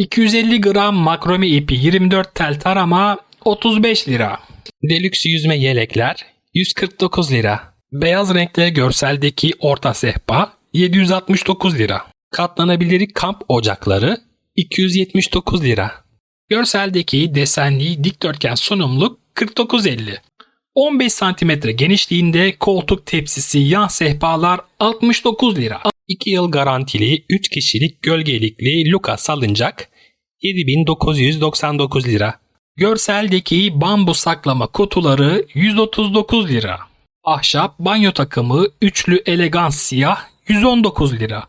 250 gram makrome ipi 24 tel tarama 35 lira. Deluxe yüzme yelekler 149 lira. Beyaz renkli görseldeki orta sehpa 769 lira. Katlanabilir kamp ocakları 279 lira. Görseldeki desenli dikdörtgen sunumluk 49.50. 15 cm genişliğinde koltuk tepsisi yan sehpalar 69 lira. 2 yıl garantili 3 kişilik gölgelikli Luka salıncak 7999 lira. Görseldeki bambu saklama kutuları 139 lira. Ahşap banyo takımı üçlü elegans siyah 119 lira.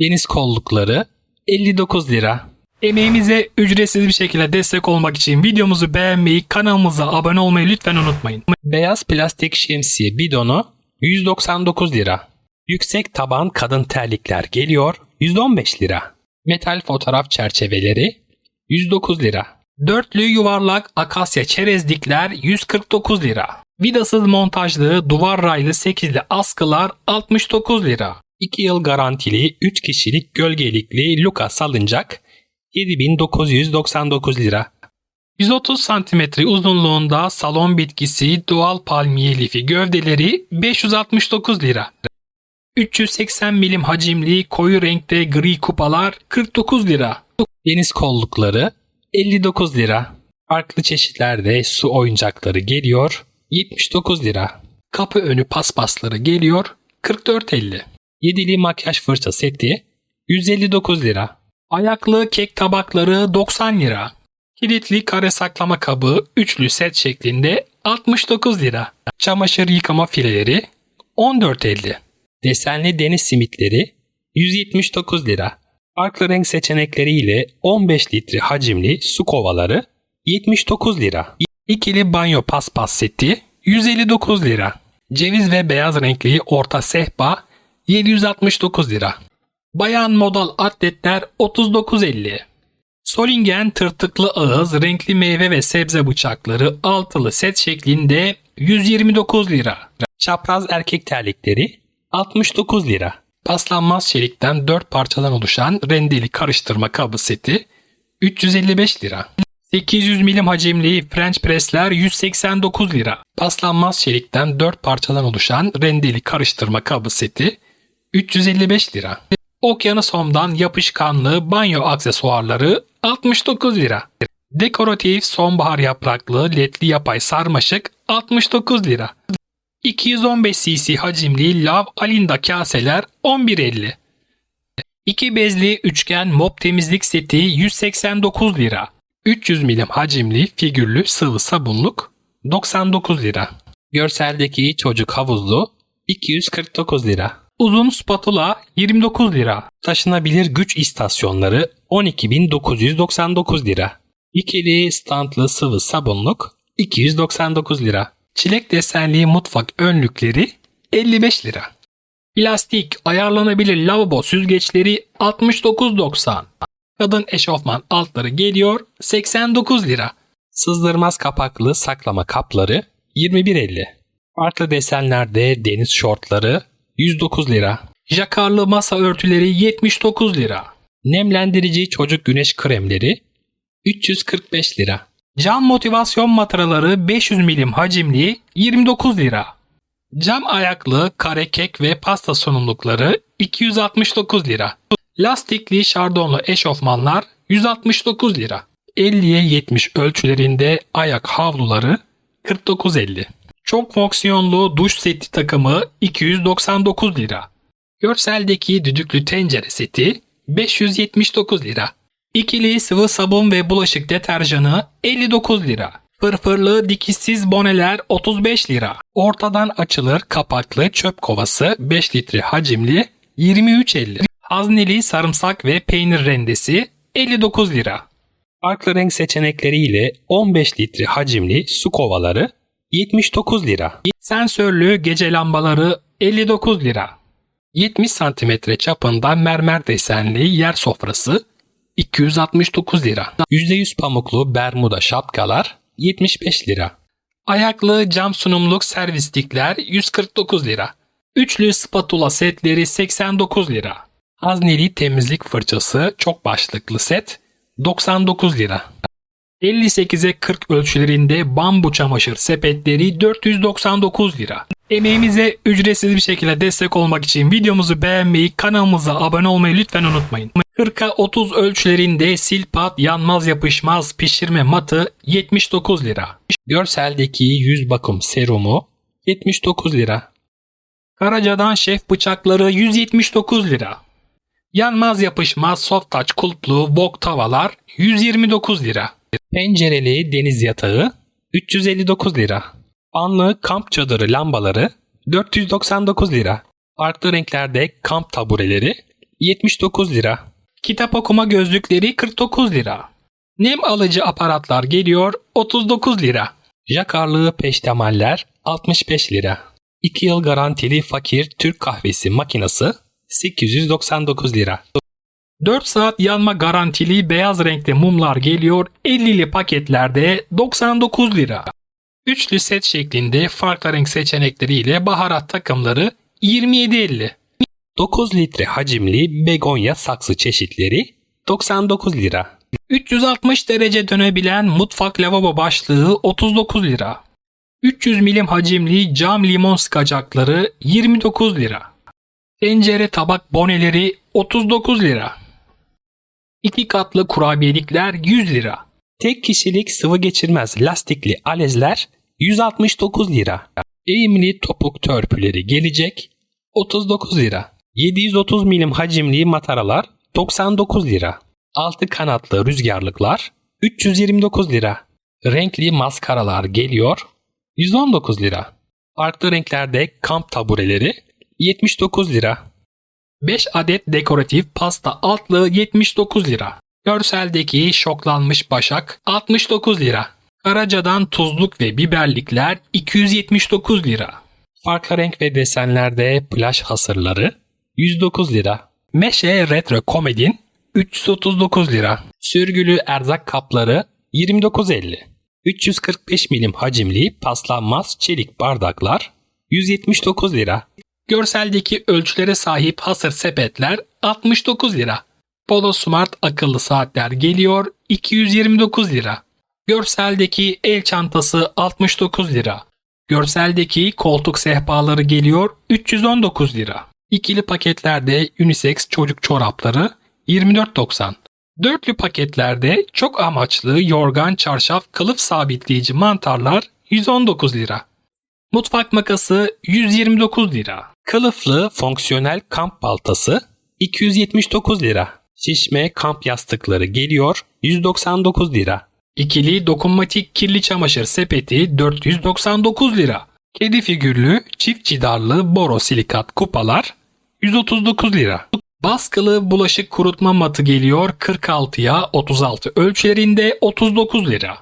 Deniz kollukları 59 lira. Emeğimize ücretsiz bir şekilde destek olmak için videomuzu beğenmeyi, kanalımıza abone olmayı lütfen unutmayın. Beyaz plastik şemsiye bidonu 199 lira. Yüksek taban kadın terlikler geliyor 115 lira. Metal fotoğraf çerçeveleri 109 lira. Dörtlü yuvarlak akasya çerezlikler 149 lira. Vidasız montajlı duvar raylı 8'li askılar 69 lira. 2 yıl garantili 3 kişilik gölgelikli Luka salıncak 7999 lira. 130 cm uzunluğunda salon bitkisi doğal palmiye lifi gövdeleri 569 lira. 380 milim hacimli koyu renkte gri kupalar 49 lira. Deniz kollukları 59 lira. Farklı çeşitlerde su oyuncakları geliyor 79 lira. Kapı önü paspasları geliyor 44.50. Yedili makyaj fırça seti 159 lira. Ayaklı kek tabakları 90 lira. Kilitli kare saklama kabı üçlü set şeklinde 69 lira. Çamaşır yıkama fileleri 14.50. Desenli deniz simitleri 179 lira. Farklı renk seçenekleriyle 15 litre hacimli su kovaları 79 lira. İkili banyo paspas seti 159 lira. Ceviz ve beyaz renkli orta sehpa 769 lira. Bayan modal atletler 39.50. Solingen tırtıklı ağız renkli meyve ve sebze bıçakları altılı set şeklinde 129 lira. Çapraz erkek terlikleri 69 lira. Paslanmaz çelikten 4 parçadan oluşan rendeli karıştırma kabı seti 355 lira. 800 milim hacimli French pressler 189 lira. Paslanmaz çelikten 4 parçadan oluşan rendeli karıştırma kabı seti 355 lira. Okyanus Home'dan yapışkanlı banyo aksesuarları 69 lira. Dekoratif sonbahar yapraklı ledli yapay sarmaşık 69 lira. 215 cc hacimli lav alinda kaseler 11.50. 2 bezli üçgen mop temizlik seti 189 lira. 300 milim hacimli figürlü sıvı sabunluk 99 lira. Görseldeki çocuk havuzlu 249 lira. Uzun spatula 29 lira. Taşınabilir güç istasyonları 12.999 lira. İkili standlı sıvı sabunluk 299 lira. Çilek desenli mutfak önlükleri 55 lira. Plastik ayarlanabilir lavabo süzgeçleri 69.90. Kadın eşofman altları geliyor 89 lira. Sızdırmaz kapaklı saklama kapları 21.50. Farklı desenlerde deniz şortları 109 lira. Jakarlı masa örtüleri 79 lira. Nemlendirici çocuk güneş kremleri 345 lira. Cam motivasyon mataraları 500 milim hacimli 29 lira. Cam ayaklı kare kek ve pasta sunumlukları 269 lira. Lastikli şardonlu eşofmanlar 169 lira. 50'ye 70 ölçülerinde ayak havluları 49.50. Çok fonksiyonlu duş seti takımı 299 lira. Görseldeki düdüklü tencere seti 579 lira. İkili sıvı sabun ve bulaşık deterjanı 59 lira. Fırfırlı dikişsiz boneler 35 lira. Ortadan açılır kapaklı çöp kovası 5 litre hacimli 23.50. Hazneli sarımsak ve peynir rendesi 59 lira. Farklı renk seçenekleriyle 15 litre hacimli su kovaları 79 lira. Sensörlü gece lambaları 59 lira. 70 cm çapında mermer desenli yer sofrası 269 lira. %100 pamuklu bermuda şapkalar 75 lira. Ayaklı cam sunumluk servislikler 149 lira. Üçlü spatula setleri 89 lira. Hazneli temizlik fırçası çok başlıklı set 99 lira. 58'e 40 ölçülerinde bambu çamaşır sepetleri 499 lira. Emeğimize ücretsiz bir şekilde destek olmak için videomuzu beğenmeyi, kanalımıza abone olmayı lütfen unutmayın. 40'a 30 ölçülerinde silpat yanmaz yapışmaz pişirme matı 79 lira. Görseldeki yüz bakım serumu 79 lira. Karaca'dan şef bıçakları 179 lira. Yanmaz yapışmaz soft touch kulplu wok tavalar 129 lira. Pencereli deniz yatağı 359 lira. Anlı kamp çadırı lambaları 499 lira. Farklı renklerde kamp tabureleri 79 lira. Kitap okuma gözlükleri 49 lira. Nem alıcı aparatlar geliyor 39 lira. Jakarlı peştemaller 65 lira. 2 yıl garantili fakir Türk kahvesi makinesi 899 lira. 4 saat yanma garantili beyaz renkte mumlar geliyor 50'li paketlerde 99 lira. Üçlü set şeklinde farklı renk seçenekleriyle baharat takımları 27.50. 9 litre hacimli begonya saksı çeşitleri 99 lira. 360 derece dönebilen mutfak lavabo başlığı 39 lira. 300 milim hacimli cam limon sıkacakları 29 lira. Tencere tabak boneleri 39 lira. 2 katlı kurabiyelikler 100 lira. Tek kişilik sıvı geçirmez lastikli alezler 169 lira. Eğimli topuk törpüleri gelecek 39 lira. 730 milim hacimli mataralar 99 lira. Altı kanatlı rüzgarlıklar 329 lira. Renkli maskaralar geliyor 119 lira. Farklı renklerde kamp tabureleri 79 lira. 5 adet dekoratif pasta altlığı 79 lira. Görseldeki şoklanmış başak 69 lira. Karaca'dan tuzluk ve biberlikler 279 lira. Farklı renk ve desenlerde plaj hasırları 109 lira. Meşe Retro Komedin 339 lira. Sürgülü erzak kapları 29.50. 345 milim hacimli paslanmaz çelik bardaklar 179 lira. Görseldeki ölçülere sahip hasır sepetler 69 lira. Polo Smart akıllı saatler geliyor 229 lira. Görseldeki el çantası 69 lira. Görseldeki koltuk sehpaları geliyor 319 lira. İkili paketlerde unisex çocuk çorapları 24.90. Dörtlü paketlerde çok amaçlı yorgan, çarşaf, kılıf sabitleyici mantarlar 119 lira. Mutfak makası 129 lira. Kılıflı fonksiyonel kamp baltası 279 lira. Şişme kamp yastıkları geliyor 199 lira. İkili dokunmatik kirli çamaşır sepeti 499 lira. Kedi figürlü çift cidarlı borosilikat kupalar 139 lira. Baskılı bulaşık kurutma matı geliyor 46'ya 36 ölçülerinde 39 lira.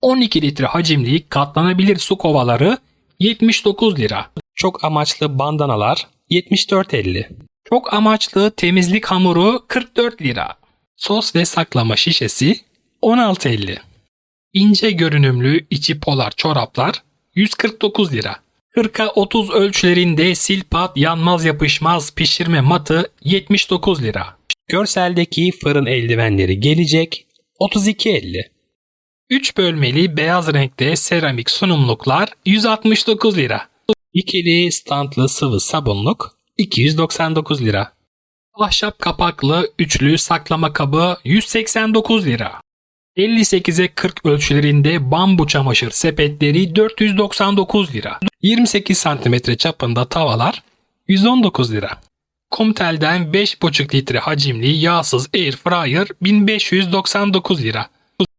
12 litre hacimli katlanabilir su kovaları 79 lira. Çok amaçlı bandanalar 74.50. Çok amaçlı temizlik hamuru 44 lira. Sos ve saklama şişesi 16.50. İnce görünümlü içi polar çoraplar 149 lira. 40'a 30 ölçülerinde silpat yanmaz yapışmaz pişirme matı 79 lira. Görseldeki fırın eldivenleri gelecek 32.50. 3 bölmeli beyaz renkte seramik sunumluklar 169 lira. İkili standlı sıvı sabunluk 299 lira. Ahşap kapaklı üçlü saklama kabı 189 lira. 58'e 40 ölçülerinde bambu çamaşır sepetleri 499 lira. 28 cm çapında tavalar 119 lira. Comtel'den 5,5 litre hacimli yağsız air fryer 1599 lira.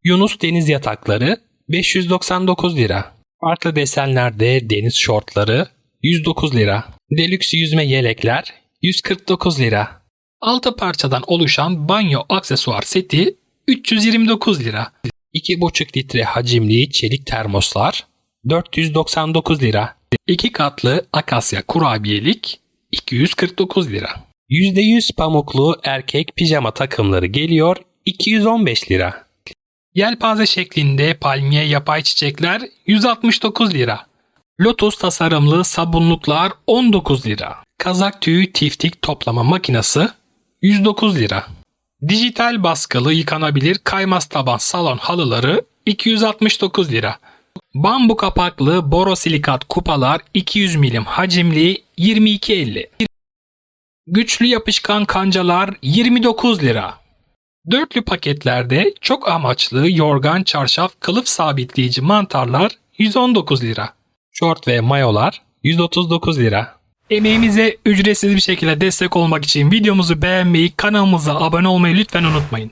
Yunus deniz yatakları 599 lira. Farklı desenlerde deniz şortları 109 lira. Deluxe yüzme yelekler 149 lira. 6 parçadan oluşan banyo aksesuar seti 329 lira. 2,5 litre hacimli çelik termoslar 499 lira. 2 katlı akasya kurabiyelik 249 lira. %100 pamuklu erkek pijama takımları geliyor 215 lira. Yelpaze şeklinde palmiye yapay çiçekler 169 lira. Lotus tasarımlı sabunluklar 19 lira. Kazak tüyü tiftik toplama makinesi 109 lira. Dijital baskılı yıkanabilir kaymaz taban salon halıları 269 lira. Bambu kapaklı borosilikat kupalar 200 milim hacimli 22.50. Güçlü yapışkan kancalar 29 lira. Dörtlü paketlerde çok amaçlı yorgan çarşaf kılıf sabitleyici mantarlar 119 lira. Şort ve mayolar 139 lira. Emeğimize ücretsiz bir şekilde destek olmak için videomuzu beğenmeyi, kanalımıza abone olmayı lütfen unutmayın.